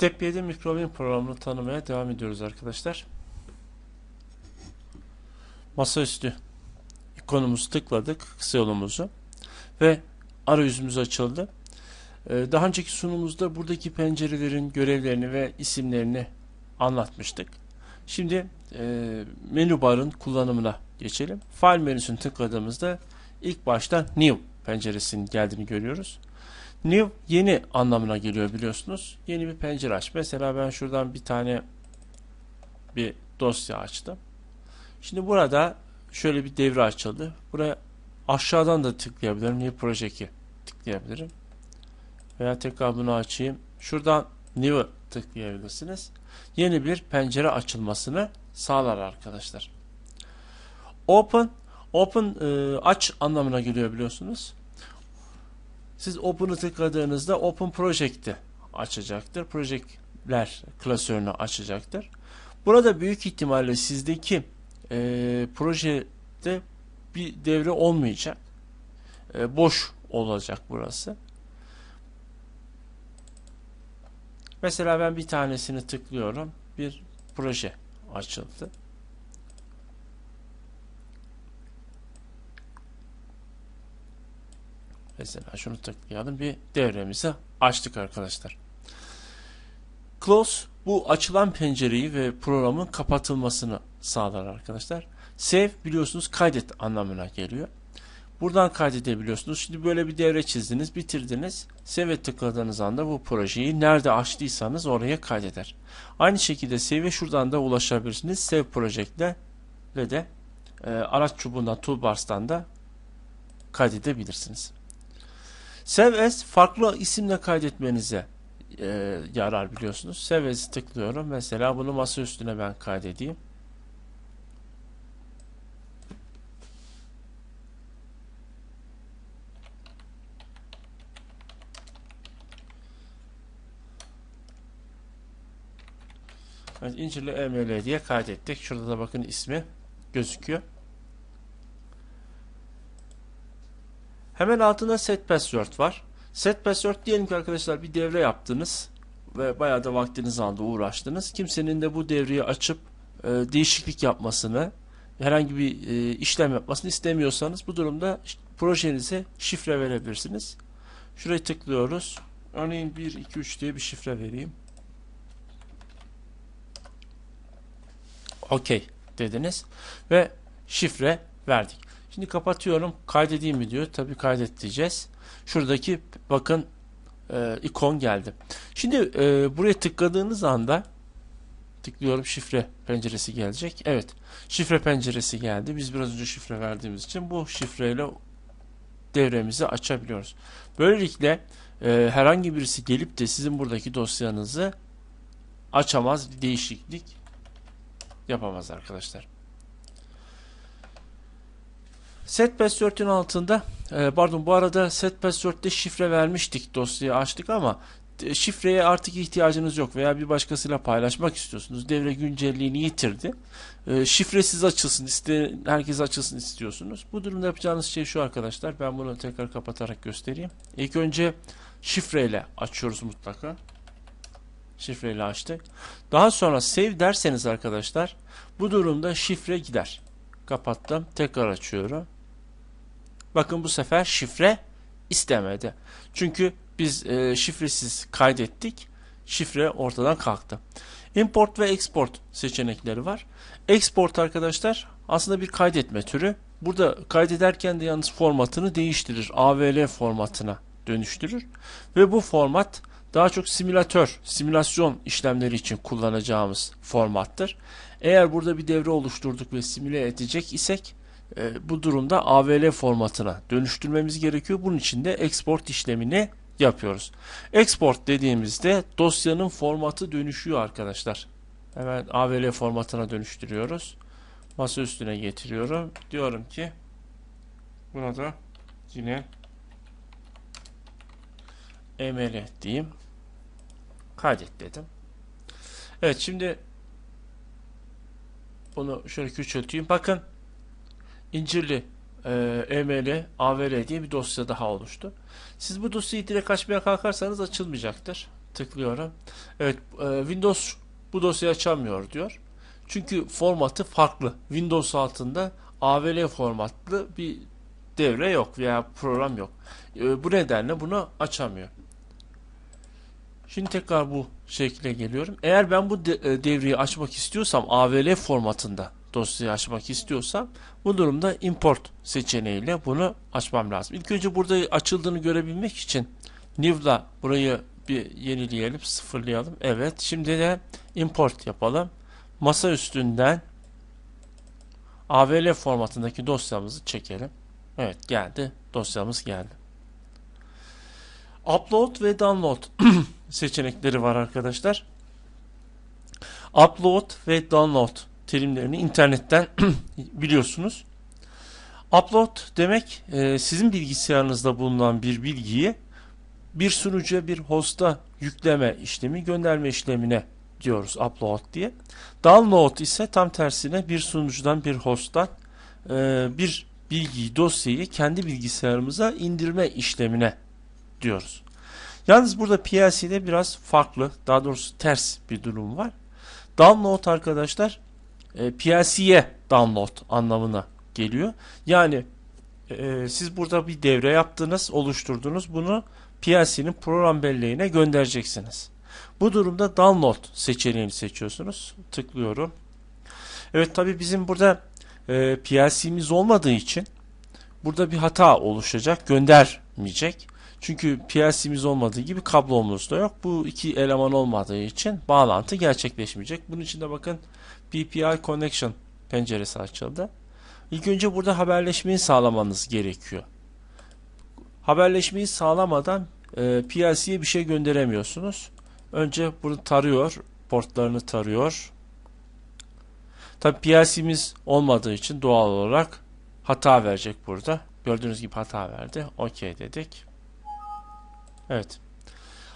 Step 7 Microwin programını tanımaya devam ediyoruz arkadaşlar. Masaüstü ikonumuzu tıkladık, kısa yolumuzu ve arayüzümüz açıldı. Ee, Daha önceki sunumumuzda buradaki pencerelerin görevlerini ve isimlerini anlatmıştık. Şimdi e, menü barın kullanımına geçelim. File menüsünü tıkladığımızda ilk başta New penceresinin geldiğini görüyoruz. New yeni anlamına geliyor biliyorsunuz. Yeni bir pencere aç. Mesela ben şuradan bir tane bir dosya açtım. Şimdi burada şöyle bir devre açıldı. Buraya aşağıdan da tıklayabilirim. New Project'i tıklayabilirim. Veya tekrar bunu açayım. Şuradan New'ı tıklayabilirsiniz. Yeni bir pencere açılmasını sağlar arkadaşlar. Open Open e, aç anlamına geliyor biliyorsunuz. Siz Open'ı tıkladığınızda Open Project'i açacaktır. Projectler klasörünü açacaktır. Burada büyük ihtimalle sizdeki e, projede bir devre olmayacak. E, boş olacak burası. Mesela ben bir tanesini tıklıyorum. Bir proje açıldı. Mesela şunu tıklayalım. Bir devremizi açtık arkadaşlar. Close bu açılan pencereyi ve programın kapatılmasını sağlar arkadaşlar. Save biliyorsunuz kaydet anlamına geliyor. Buradan kaydedebiliyorsunuz. Şimdi böyle bir devre çizdiniz, bitirdiniz. Save'e tıkladığınız anda bu projeyi nerede açtıysanız oraya kaydeder. Aynı şekilde Save'e şuradan da ulaşabilirsiniz. Save Project'le ve de e, araç çubuğundan Toolbars'tan da kaydedebilirsiniz. Save as farklı isimle kaydetmenize e, yarar biliyorsunuz. Save as'i tıklıyorum. Mesela bunu masa üstüne ben kaydedeyim. Evet, İncirli EML diye kaydettik. Şurada da bakın ismi gözüküyor. Hemen altında set password var. Set password diyelim ki arkadaşlar bir devre yaptınız ve bayağı da vaktiniz aldı uğraştınız. Kimsenin de bu devreyi açıp e, değişiklik yapmasını herhangi bir e, işlem yapmasını istemiyorsanız bu durumda projenize şifre verebilirsiniz. Şuraya tıklıyoruz. Örneğin 1, 2, 3 diye bir şifre vereyim. OK dediniz ve şifre verdik. Şimdi kapatıyorum. Kaydedeyim mi diyor. Tabii kaydet diyeceğiz. Şuradaki bakın e, ikon geldi. Şimdi e, buraya tıkladığınız anda tıklıyorum şifre penceresi gelecek. Evet. Şifre penceresi geldi. Biz biraz önce şifre verdiğimiz için bu şifreyle devremizi açabiliyoruz. Böylelikle e, herhangi birisi gelip de sizin buradaki dosyanızı açamaz, değişiklik yapamaz arkadaşlar. Set password'ün altında e, pardon bu arada set password'de şifre vermiştik dosyayı açtık ama e, şifreye artık ihtiyacınız yok veya bir başkasıyla paylaşmak istiyorsunuz. Devre güncelliğini yitirdi. E, şifresiz açılsın, iste, herkes açılsın istiyorsunuz. Bu durumda yapacağınız şey şu arkadaşlar. Ben bunu tekrar kapatarak göstereyim. İlk önce şifreyle açıyoruz mutlaka. Şifreyle açtık. Daha sonra save derseniz arkadaşlar bu durumda şifre gider. Kapattım. Tekrar açıyorum. Bakın bu sefer şifre istemedi. Çünkü biz e, şifresiz kaydettik. Şifre ortadan kalktı. Import ve export seçenekleri var. Export arkadaşlar aslında bir kaydetme türü. Burada kaydederken de yalnız formatını değiştirir. AVL formatına dönüştürür. Ve bu format daha çok simülatör, simülasyon işlemleri için kullanacağımız formattır. Eğer burada bir devre oluşturduk ve simüle edecek isek e, bu durumda AVL formatına dönüştürmemiz gerekiyor. Bunun için de export işlemini yapıyoruz. Export dediğimizde dosyanın formatı dönüşüyor arkadaşlar. Hemen AVL formatına dönüştürüyoruz. Masa üstüne getiriyorum. Diyorum ki buna da yine eml diyeyim. Kaydet dedim. Evet şimdi bunu şöyle küçülteyim. Bakın İncirli e, eml avl diye bir dosya daha oluştu. Siz bu dosyayı direkt açmaya kalkarsanız açılmayacaktır. Tıklıyorum. Evet, e, Windows bu dosyayı açamıyor diyor. Çünkü formatı farklı. Windows altında AVL formatlı bir devre yok veya program yok. E, bu nedenle bunu açamıyor. Şimdi tekrar bu şekle geliyorum. Eğer ben bu e, devreyi açmak istiyorsam AVL formatında dosyayı açmak istiyorsam bu durumda import seçeneğiyle bunu açmam lazım. İlk önce burada açıldığını görebilmek için new'la burayı bir yenileyelim, sıfırlayalım. Evet, şimdi de import yapalım. Masa üstünden AVL formatındaki dosyamızı çekelim. Evet, geldi. Dosyamız geldi. Upload ve download seçenekleri var arkadaşlar. Upload ve download terimlerini internetten biliyorsunuz. Upload demek e, sizin bilgisayarınızda bulunan bir bilgiyi bir sunucuya bir hosta yükleme işlemi gönderme işlemine diyoruz upload diye. Download ise tam tersine bir sunucudan bir hosttan e, bir bilgiyi dosyayı kendi bilgisayarımıza indirme işlemine diyoruz. Yalnız burada PLC'de biraz farklı daha doğrusu ters bir durum var. Download arkadaşlar e, PLC'ye download anlamına geliyor. Yani e, siz burada bir devre yaptınız, oluşturdunuz. Bunu PLC'nin program belleğine göndereceksiniz. Bu durumda download seçeneğini seçiyorsunuz. Tıklıyorum. Evet tabi bizim burada e, PLC'miz olmadığı için burada bir hata oluşacak. Göndermeyecek. Çünkü PLC'miz olmadığı gibi kablomuz da yok. Bu iki eleman olmadığı için bağlantı gerçekleşmeyecek. Bunun için de bakın PPI Connection penceresi açıldı. İlk önce burada haberleşmeyi sağlamanız gerekiyor. Haberleşmeyi sağlamadan e, PLC'ye bir şey gönderemiyorsunuz. Önce bunu tarıyor, portlarını tarıyor. Tabi PLC'miz olmadığı için doğal olarak hata verecek burada. Gördüğünüz gibi hata verdi. OK dedik. Evet.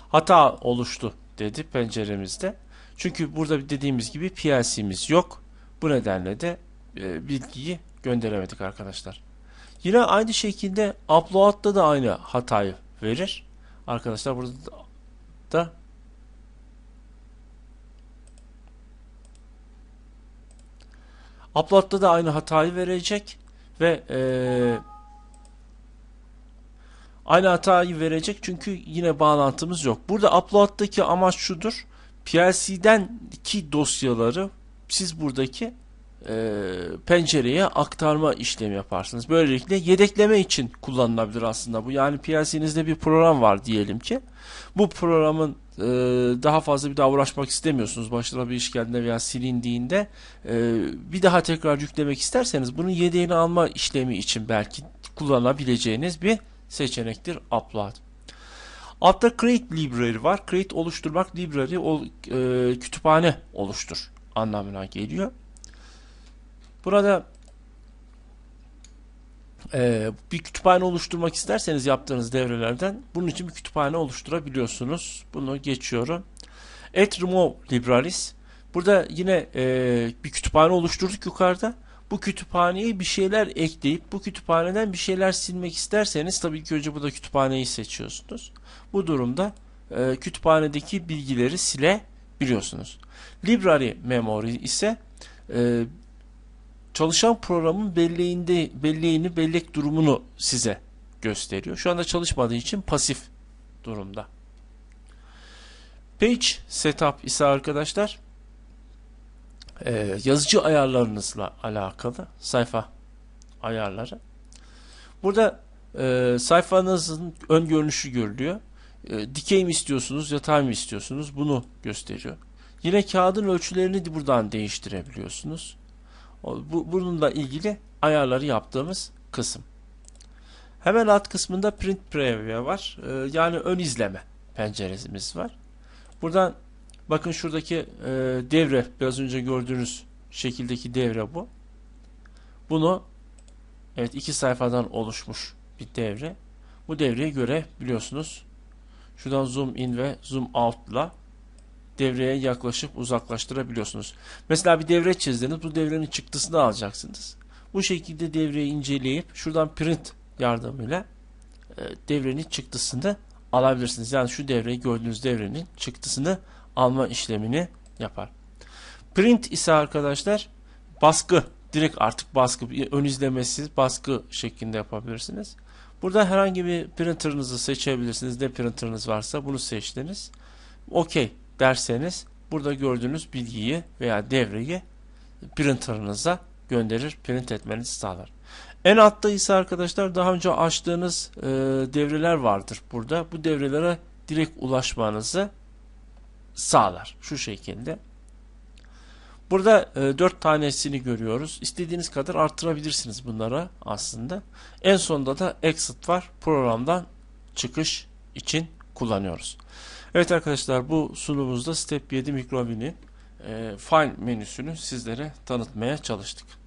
Hata oluştu dedi penceremizde. Çünkü burada dediğimiz gibi PLC'miz yok. Bu nedenle de e, bilgiyi gönderemedik arkadaşlar. Yine aynı şekilde upload'da da aynı hatayı verir. Arkadaşlar burada da upload'da da aynı hatayı verecek ve e, aynı hatayı verecek çünkü yine bağlantımız yok. Burada upload'daki amaç şudur. PLC'den iki dosyaları siz buradaki e, pencereye aktarma işlemi yaparsınız. Böylelikle yedekleme için kullanılabilir aslında bu. Yani PLC'nizde bir program var diyelim ki. Bu programın e, daha fazla bir daha uğraşmak istemiyorsunuz. Başına bir iş geldiğinde veya silindiğinde e, bir daha tekrar yüklemek isterseniz bunun yedeğini alma işlemi için belki kullanabileceğiniz bir seçenektir upload. Altta create library var. Create oluşturmak library ol, e, kütüphane oluştur anlamına geliyor. Burada e, bir kütüphane oluşturmak isterseniz yaptığınız devrelerden bunun için bir kütüphane oluşturabiliyorsunuz. Bunu geçiyorum. Add remove libraries. Burada yine e, bir kütüphane oluşturduk yukarıda. Bu kütüphaneye bir şeyler ekleyip bu kütüphaneden bir şeyler silmek isterseniz tabii ki önce burada kütüphaneyi seçiyorsunuz. Bu durumda e, kütüphanedeki bilgileri silebiliyorsunuz. Library memory ise e, çalışan programın belleğinde belleğini bellek durumunu size gösteriyor. Şu anda çalışmadığı için pasif durumda. Page setup ise arkadaşlar e, yazıcı ayarlarınızla alakalı sayfa ayarları. Burada e, sayfanızın ön görünüşü görülüyor. E, dikey mi istiyorsunuz, yatay mı istiyorsunuz bunu gösteriyor. Yine kağıdın ölçülerini de buradan değiştirebiliyorsunuz. Bu, bununla ilgili ayarları yaptığımız kısım. Hemen alt kısmında print preview var. Ee, yani ön izleme penceremiz var. Buradan bakın şuradaki e, devre biraz önce gördüğünüz şekildeki devre bu. Bunu evet iki sayfadan oluşmuş bir devre. Bu devreyi görebiliyorsunuz. Şuradan zoom in ve zoom out ile devreye yaklaşıp uzaklaştırabiliyorsunuz. Mesela bir devre çizdiniz. Bu devrenin çıktısını alacaksınız. Bu şekilde devreyi inceleyip şuradan print yardımıyla e, devrenin çıktısını alabilirsiniz. Yani şu devreyi gördüğünüz devrenin çıktısını alma işlemini yapar. Print ise arkadaşlar baskı direkt artık baskı ön izlemesiz baskı şeklinde yapabilirsiniz. Burada herhangi bir printerınızı seçebilirsiniz. Ne printerınız varsa bunu seçtiniz. OK derseniz burada gördüğünüz bilgiyi veya devreyi printerınıza gönderir, print etmenizi sağlar. En altta ise arkadaşlar daha önce açtığınız e, devreler vardır burada. Bu devrelere direkt ulaşmanızı sağlar. Şu şekilde. Burada e, 4 tanesini görüyoruz. İstediğiniz kadar arttırabilirsiniz bunlara aslında. En sonunda da exit var. Programdan çıkış için kullanıyoruz. Evet arkadaşlar bu sunumumuzda Step 7 Micro Mini e, file menüsünü sizlere tanıtmaya çalıştık.